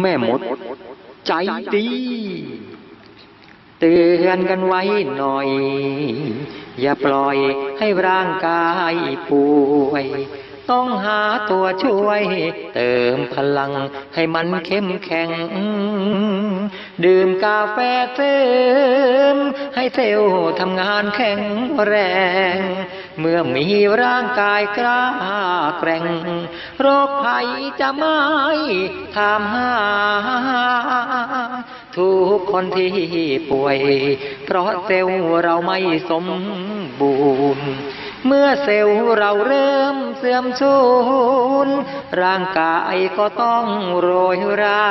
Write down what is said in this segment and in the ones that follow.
แม่มด ใจดี เตือนกันไว้หน่อย อย่าปล่อยให้ร่างกายป่วย ต้องหาตัวช่วย เติมพลังให้มันเข้มแข็ง ดื่มกาแฟเสริมให้เซลล์ทำงานแข็งแรง เมื่อมีร่างกายกล้าแกร่ง โรคภัยจะไม่ถามหา ทุกคนที่ป่วย เพราะเซลล์เราไม่สมบูรณ์ เมื่อเซลล์เราเริ่มเสื่อมสูญร่างกายก็ต้องโรยรา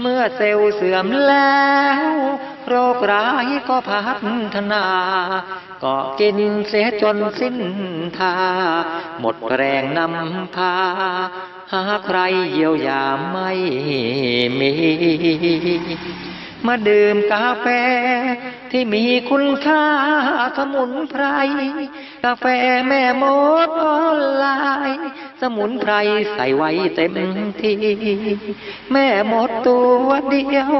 เมื่อเซลล์เสื่อมแล้ว โรคร้ายก็พัฒนา ก็กินเสียจนสิ้นทา หมดแรงนำพา หาใครเยียวยาไม่มี มาดื่มกาแฟ ที่มีคุณค่าสมุนไพร กาแฟแม่มดออนไลน์สมุนไพรใส่ไว้เต็มที่ แม่มดตัวเดียว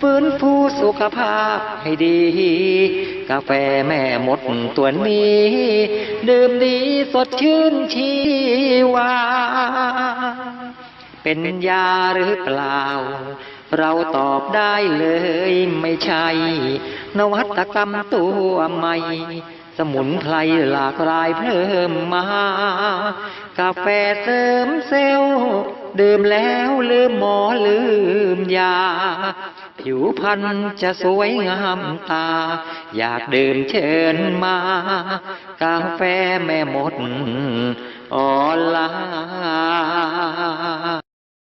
ฟื้นฟูสุขภาพให้ดี กาแฟแม่มดตัวนี้ ดื่มดีสดชื่นชีวา เป็นยาหรือเปล่า เราตอบได้เลยไม่ใช่ นวัตกรรมตัวใหม่ สมุนไพรหลากหลายเพิ่มมา กาแฟเสริมเซลล์ดื่มแล้วลืมหมอลืมยา ผิวพรรณจะสวยงามตา อยากดื่มเชิญมา กาแฟแม่หมดออนไลน์